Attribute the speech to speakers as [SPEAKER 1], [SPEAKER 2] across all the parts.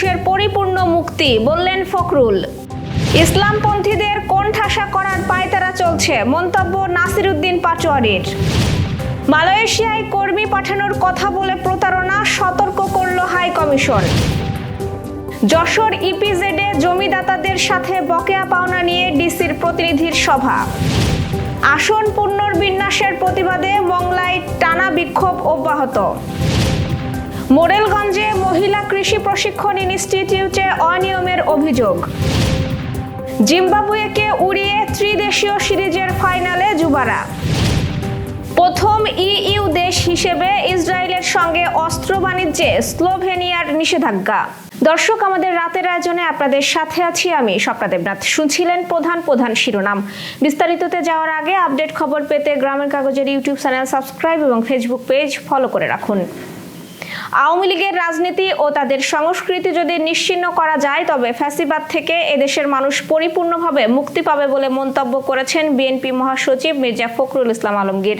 [SPEAKER 1] মানুষের পরিপূর্ণ মুক্তি, বললেন ফখরুল। ইসলামপন্থীদের কোণঠাসা করার পায়তারা চলছে, মন্তব্য নাসিরুদ্দিন পাটোয়ারির। মালয়েশিয়ায় কর্মী পাঠানোর কথা বলে প্রতারণা সতর্ক করল হাই কমিশন যশোর ইপিজেডে জমিদাতাদের সাথে বকেয়া পাওনা নিয়ে ডিসির প্রতিনিধির সভা। আসন পুনর্বিন্যাসের প্রতিবাদে মংলায় টানা বিক্ষোভ অব্যাহত। মোরেলগঞ্জে মহিলা কৃষি প্রশিক্ষণ ইনস্টিটিউটে অনিয়মের অভিযোগ। জিম্বাবুয়েকে উড়িয়ে ত্রিদেশীয় সিরিজের ফাইনালে যুবারা। প্রথম ইইউ দেশ হিসেবে ইসরায়েলের সঙ্গে অস্ত্র বাণিজ্যে স্লোভেনিয়ার নিষেধাজ্ঞা। দর্শক, আমাদের রাতের আয়োজনে আপনাদের সাথে আছি আমি স্বপ্না দেবনাথ। শুনছিলেন প্রধান প্রধান শিরোনাম। বিস্তারিততে যাওয়ার আগে আপডেট খবর পেতে গ্রামের কাগজের ইউটিউব চ্যানেল সাবস্ক্রাইব এবং ফেসবুক পেজ ফলো করে রাখুন। আওয়ামী লীগের রাজনীতি ও তাদের সংস্কৃতি যদি নিশ্চিহ্ন করা যায়, তবে ফ্যাসিবাদ থেকে এদেশের মানুষ পরিপূর্ণভাবে মুক্তি পাবে বলে মন্তব্য করেছেন বিএনপি মহাসচিব মির্জা ফখরুল ইসলাম আলমগীর।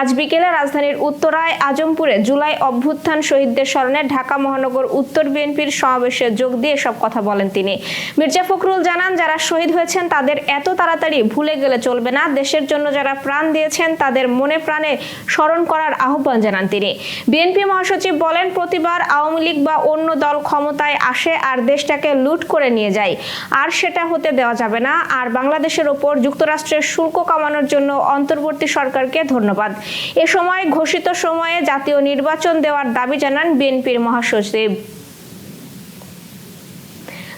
[SPEAKER 1] আজ বিকেলে রাজধানীর উত্তরায় আজমপুরে জুলাই অভ্যুত্থান শহীদদের স্মরণে ঢাকা মহানগর উত্তর বিএনপির সমাবেশে যোগ দিয়ে সব কথা বলেন তিনি। মির্জা ফখরুল জানান, যারা শহীদ হয়েছেন তাদের এত তাড়াতাড়ি ভুলে গেলে চলবে না, দেশের জন্য যারা প্রাণ দিয়েছেন তাদের মনে প্রাণে স্মরণ করার আহ্বান জানান তিনি। বিএনপি মহাসচিব বলেন প্রতিবার আওয়ামী লীগ বা অন্য দল ক্ষমতায় আসে আর দেশটাকে লুট করে নিয়ে যায়। আর সেটা হতে দেওয়া যাবে না। আর বাংলাদেশের ওপর যুক্তরাষ্ট্রের শুল্ক কমানোর জন্য অন্তর্বর্তী সরকারকে ধন্যবাদ। এ সময় ঘোষিত সময়ে জাতীয় নির্বাচন দেওয়ার দাবি জানান বিএনপির মহাসচিব।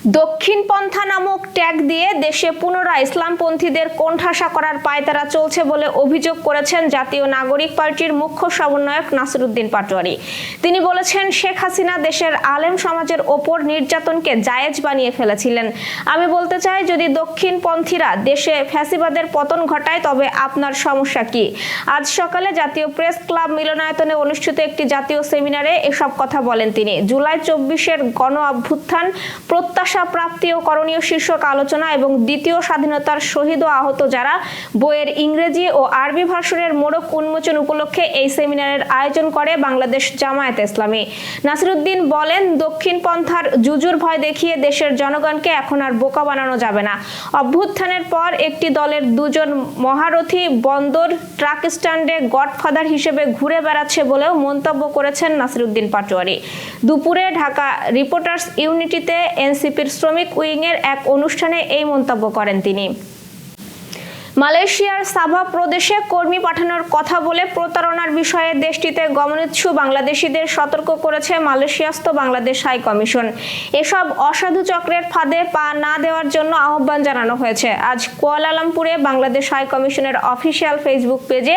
[SPEAKER 1] দক্ষিণ পন্থা নামক ট্যাগ দিয়ে দেশে পুনরায় ইসলামপন্থীদের কোণঠাসা করার পায়তারা চলছে বলে অভিযোগ করেছেন জাতীয় নাগরিক পার্টির মুখ্য সমন্বয়ক নাসিরুদ্দিন পাটোয়ারি। তিনি বলেছেন, শেখ হাসিনা দেশের আলেম সমাজের ওপর নির্যাতনকে জায়েজ বানিয়ে ফেলেছিলেন। আমি বলতে চাই, যদি দক্ষিণপন্থীরা দেশে ফ্যাসিবাদের পতন ঘটায়, তবে আপনার সমস্যা কি? আজ সকালে জাতীয় প্রেস ক্লাব মিলনায়তনে অনুষ্ঠিত একটি জাতীয় সেমিনারে এসব কথা বলেন তিনি। জুলাই চব্বিশের গণ অভ্যুত্থান প্রত্যাশা প্রাপ্তি ও করণীয় শীর্ষক আলোচনা এবং দ্বিতীয় স্বাধীনতার শহীদ ও আহত যারা বইয়ের ইংরেজি ও আরবি ভাষণের মোড়ক উন্মোচন উপলক্ষে এই সেমিনারের আয়োজন করে বাংলাদেশ জামায়াত ইসলামী। নাসিরুদ্দিন বলেন, দক্ষিণ পন্থার জুজুর ভয় দেখিয়ে দেশের জনগণকে এখন আর বোকা বানানো যাবে না। অভ্যুত্থানের পর একটি দলের দুজন মহারথী বন্দর ট্রাক স্ট্যান্ডে গডফাদার হিসেবে ঘুরে বেড়াচ্ছে বলেও মন্তব্য করেছেন নাসিরুদ্দিন পাটোয়ারি। দুপুরে ঢাকা রিপোর্টার্স ইউনিটিতে শ্রমিক উইংয়ের এক অনুষ্ঠানে এই মন্তব্য করেন তিনি। মালয়েশিয়ার সাভা প্রদেশে কর্মী পাঠানোর কথা বলে প্রতারণার বিষয়ে দেশটিতে গমনিচ্ছু বাংলাদেশিদের সতর্ক করেছে মালয়েশিয়াস্থ বাংলাদেশ হাই কমিশন। এসব অসাধু চক্রের ফাঁদে পা না দেওয়ার জন্য আহ্বান জানানো হয়েছে। আজ কুয়ালালামপুরে বাংলাদেশ হাই কমিশনের অফিসিয়াল ফেসবুক পেজে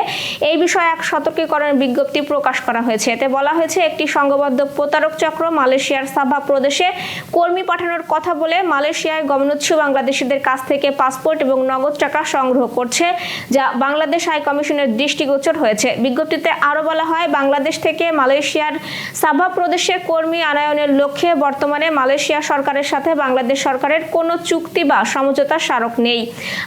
[SPEAKER 1] এই বিষয়ে এক সতর্কীকরণ বিজ্ঞপ্তি প্রকাশ করা হয়েছে। এতে বলা হয়েছে, একটি সংঘবদ্ধ প্রতারক চক্র মালয়েশিয়ার সাভা প্রদেশে কর্মী পাঠানোর কথা বলে মালয়েশিয়ায় গমনোচ্ছু বাংলাদেশিদের কাছ থেকে পাসপোর্ট এবং নগদ টাকা সংগ্রহ করছে, যা বাংলাদেশ হাই কমিশনের দৃষ্টিগোচর হয়েছে। বিজ্ঞপ্তিতে আরও বলা হয়, বাংলাদেশ থেকে মালয়েশিয়ার সাভা প্রদেশে কর্মী আনায়নের লক্ষ্যে বর্তমানে মালয়েশিয়া সরকারের সাথে বাংলাদেশ সরকারের কোনো চুক্তি বা সমঝোতা স্মারক নেই।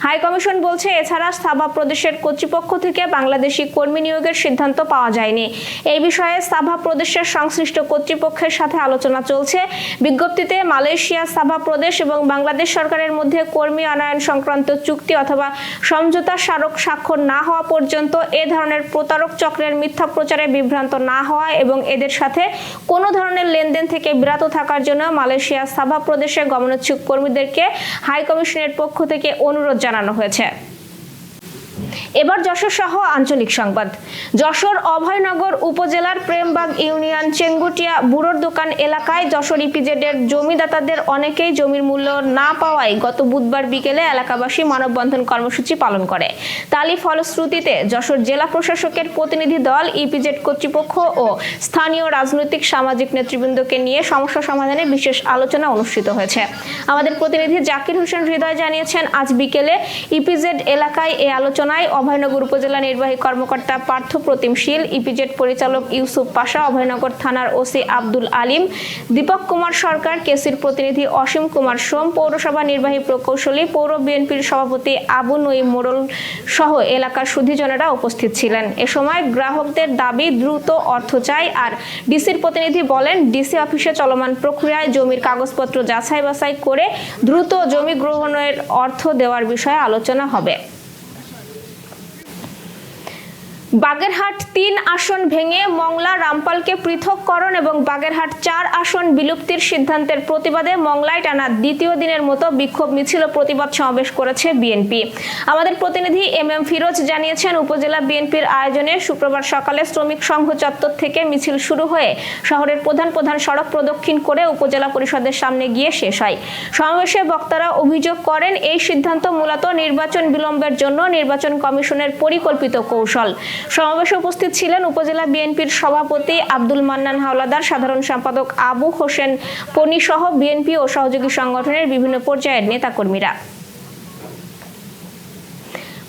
[SPEAKER 1] হাই কমিশন বলছে, এছাড়া সাভা প্রদেশের কর্তৃপক্ষ থেকে বাংলাদেশি কর্মী নিয়োগের সিদ্ধান্ত পাওয়া যায়নি। এই বিষয়ে সাভা প্রদেশের সংশ্লিষ্ট কর্তৃপক্ষের সাথে আলোচনা চলছে। বিজ্ঞপ্তিতে মালয়েশিয়া সাভা প্রদেশ এবং বাংলাদেশ সরকারের মধ্যে কর্মী আনায়ন সংক্রান্ত চুক্তি অথবা সমঝোতা স্মারক স্বাক্ষর না হওয়া পর্যন্ত এ ধরনের প্রতারক চক্রের মিথ্যা প্রচারে বিভ্রান্ত না হওয়া এবং এদের সাথে কোনো ধরনের লেনদেন থেকে বিরত থাকার জন্য মালয়েশিয়া সাভা প্রদেশে গমনোচ্ছুক কর্মীদেরকে হাইকমিশনের পক্ষ থেকে অনুরোধ জানানো হয়েছে। এবার যশোর সহ আঞ্চলিক সংবাদ। যশোর অভয়নগর উপজেলার প্রেমবাগ ইউনিয়ন চেঙ্গুটিয়া বুড়োর দোকান এলাকায় যশোর ইপিজেডের জমিদাতাদের অনেকেই জমির মূল্য না পাওয়ায় গত বুধবার বিকেলে এলাকাবাসী মানববন্ধন কর্মসূচি পালন করে। তালি ফলশ্রুতিতে যশোর জেলা প্রশাসকের প্রতিনিধি দল, ইপিজেড কর্তৃপক্ষ ও স্থানীয় রাজনৈতিক সামাজিক নেতৃবৃন্দকে নিয়ে সমস্যা সমাধানে বিশেষ আলোচনা অনুষ্ঠিত হয়েছে। আমাদের প্রতিনিধি জাকির হোসেন হৃদয় জানিয়েছেন, আজ বিকেলে ইপিজেড এলাকায় এই আলোচনায় অভয়নগর উপজেলা নির্বাহী কর্মকর্তা পার্থ প্রতিম শীল, ইপিজেড পরিচালক ইউসুফ পাশা, অভয়নগর থানার ওসি আব্দুল আলিম, দীপক কুমার সরকার, কেসির প্রতিনিধি অসীম কুমার সোম, পৌরসভা নির্বাহী প্রকৌশলী, পৌর বিএনপির সভাপতি আবু নঈম মোড়ল সহ এলাকার সুধীজনেরা উপস্থিত ছিলেন। এ সময় গ্রাহকদের দাবি দ্রুত অর্থ চাই আর ডিসির প্রতিনিধি বলেন, ডিসি অফিসে চলমান প্রক্রিয়ায় জমির কাগজপত্র যাচাই বাছাই করে দ্রুত জমি গ্রহণের অর্থ দেওয়ার বিষয়ে আলোচনা হবে। বাগেরহাট তিন আসন ভেঙে মংলা রামপালকে পৃথককরণ এবং বাগেরহাট চার আসন বিলুপ্তির সিদ্ধান্তের প্রতিবাদে মংলায় টানা দ্বিতীয় দিনের মতো বিক্ষোভ মিছিল প্রতিবাদ সমাবেশ করেছে বিএনপি। আমাদের প্রতিনিধি এম এম ফিরোজ জানিয়েছেন, উপজেলা বিএনপির আয়োজনে শুক্রবার সকালে শ্রমিক সংঘ চত্বর থেকে মিছিল শুরু হয়ে শহরের প্রধান প্রধান সড়ক প্রদক্ষিণ করে উপজেলা পরিষদের সামনে গিয়ে শেষ হয়। সমাবেশে বক্তারা অভিযোগ করেন, এই সিদ্ধান্ত মূলত নির্বাচন বিলম্বের জন্য নির্বাচন কমিশনের পরিকল্পিত কৌশল। সমাবেশে উপস্থিত ছিলেন উপজেলা বিএনপির সভাপতি আব্দুল মান্নান হাওলাদার, সাধারণ সম্পাদক আবু হোসেন পনি সহ বিএনপি ও সহযোগী সংগঠনের বিভিন্ন পর্যায়ের নেতাকর্মীরা।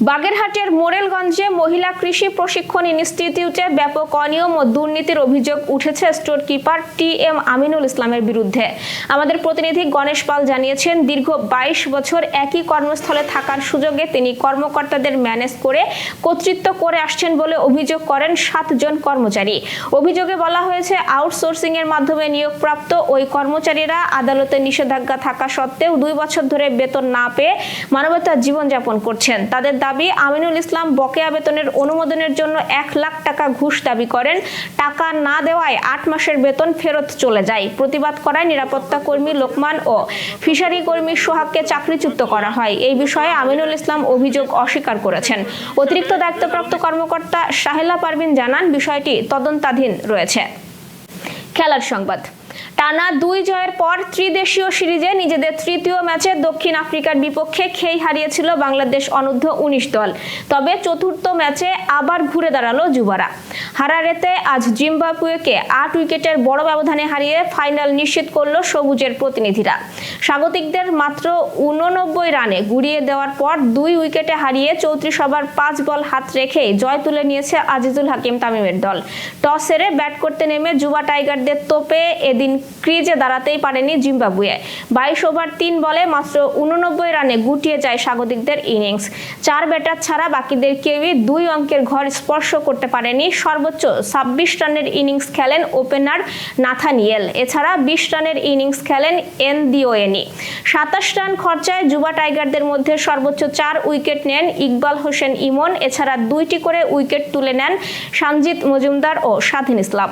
[SPEAKER 1] বাগেরহাটের মোরেলগঞ্জে মহিলা কৃষি প্রশিক্ষণ ইনস্টিটিউটে ব্যাপক অনিয়ম ও দুর্নীতির অভিযোগ উঠেছে store keeper T M Aminul ইসলামের বিরুদ্ধে। আমাদের প্রতিনিধি গণেশ পাল জানিয়েছেন, দীর্ঘ বাইশ বছর একই কর্মস্থলে থাকার সুযোগে তিনি কর্মকর্তাদের ম্যানেজ করে কর্তৃত্ব করে আসছেন বলে অভিযোগ করেন সাতজন কর্মচারী। অভিযোগে বলা হয়েছে আউটসোর্সিং এর মাধ্যমে নিয়োগপ্রাপ্ত ওই কর্মচারীরা আদালতে নিষেধাজ্ঞা থাকা সত্ত্বেও দুই বছর ধরে বেতন না পেয়ে মানবতার জীবনযাপন করছেন। তাদের দাবি, আমিনুল ইসলাম বকেয়া বেতনের অনুমোদনের জন্য এক লাখ টাকা ঘুষ দাবি করেন। টাকা না দেওয়ায় আট মাসের বেতন ফেরত চলে যায়। প্রতিবাদ করায় নিরাপত্তা কর্মী লোকমান ও ফিশারি কর্মী সোহাগকে চাকরিচ্যুত করা হয়। এই বিষয়ে আমিনুল ইসলাম অভিযোগ অস্বীকার করেছেন। অতিরিক্ত দায়িত্বপ্রাপ্ত কর্মকর্তা সাহেলা পারভিন জানান, বিষয়টি তদন্তাধীন রয়েছে। খেলার সংবাদ। টানা দুই জয়ের পর ত্রিদেশীয় সিরিজে নিজেদের তৃতীয় ম্যাচে দক্ষিণ আফ্রিকার বিপক্ষে খেই হারিয়েছিল বাংলাদেশ অনূর্ধ্ব উনিশ দল। তবে চতুর্থ ম্যাচে আবার ঘুরে দাঁড়াল যুবারা। হারারেতে আজ জিম্বাবুয়েকে আট উইকেটের বড় ব্যবধানে হারিয়ে ফাইনাল নিশ্চিত করল সবুজের প্রতিনিধিরা। স্বাগতিকদের মাত্র উননব্বই রানে গুড়িয়ে দেওয়ার পর দুই উইকেটে হারিয়ে চৌত্রিশ ওভার পাঁচ বল হাত রেখেই জয় তুলে নিয়েছে আজিজুল হাকিম তামিমের দল। টস হেরে ব্যাট করতে নেমে যুবা টাইগারদের তোপে এদিন ক্রিজে দাঁড়াতেই পারেনি জিম্বাবুয়ে। বাইশ ওভার তিন বলে মাত্র উননব্বই রানে গুটিয়ে যায় স্বাগতিকদের ইনিংস। চার ব্যাটার ছাড়া বাকিদের কেউই দুই অঙ্কের ঘর স্পর্শ করতে পারেনি। সর্বোচ্চ ছাব্বিশ রানের ইনিংস খেলেন ওপেনার নাথানিয়েল। এছাড়া বিশ রানের ইনিংস খেলেন এন দিওয়েনি। সাতাশ রান খরচায় যুবা টাইগারদের মধ্যে সর্বোচ্চ চার উইকেট নেন ইকবাল হোসেন ইমন। এছাড়া দুইটি করে উইকেট তুলে নেন সানজিৎ মজুমদার ও Swadhin Islam.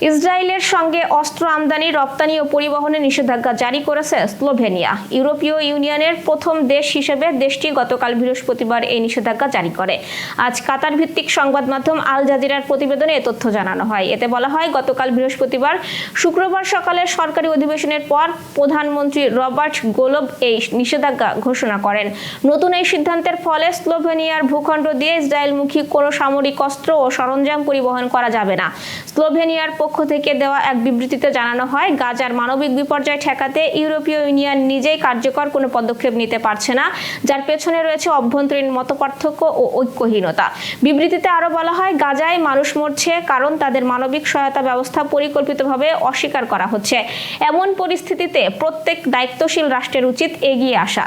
[SPEAKER 1] ইসরায়েলের সঙ্গে অস্ত্র আমদানি, রপ্তানি ও পরিবহনে নিষেধাজ্ঞা জারি করেছে স্লোভেনিয়া। ইউরোপীয় ইউনিয়নের প্রথম দেশ হিসেবে দেশটি গতকাল বৃহস্পতিবার এই নিষেধাজ্ঞা জারি করে। আজ কাতার ভিত্তিক সংবাদ মাধ্যম আল জাজিরার প্রতিবেদনে এ তথ্য জানানো হয়। এতে বলা হয়, গতকাল বৃহস্পতিবার শুক্রবার সকালে সরকারি অধিবেশনের পর প্রধানমন্ত্রী রবার্ট গোলব এই নিষেধাজ্ঞা ঘোষণা করেন। নতুন এই সিদ্ধান্তের ফলে স্লোভেনিয়ার ভূখণ্ড দিয়ে ইসরায়েলমুখী কোনো সামরিক অস্ত্র ও সরঞ্জাম পরিবহন করা যাবে না। স্লোভেনিয়ার পক্ষ থেকে দেওয়া এক বিবৃতিতে জানানো হয়, গাজার মানবিক বিপর্যয় ঠেকাতে ইউরোপীয় ইউনিয়ন নিজেই কার্যকর, কোনো পদক্ষেপ নিতে পারছে না, যার পেছনে রয়েছে অভ্যন্তরীণ মতপার্থক্য ও ঐক্যহীনতা। বিবৃতিতে আরও বলা হয়, গাজায় মানুষ মরছে কারণ তাদের মানবিক সহায়তা ব্যবস্থা পরিকল্পিতভাবে অস্বীকার করা হচ্ছে। এমন পরিস্থিতিতে প্রত্যেক দায়িত্বশীল রাষ্ট্রের উচিত এগিয়ে আসা।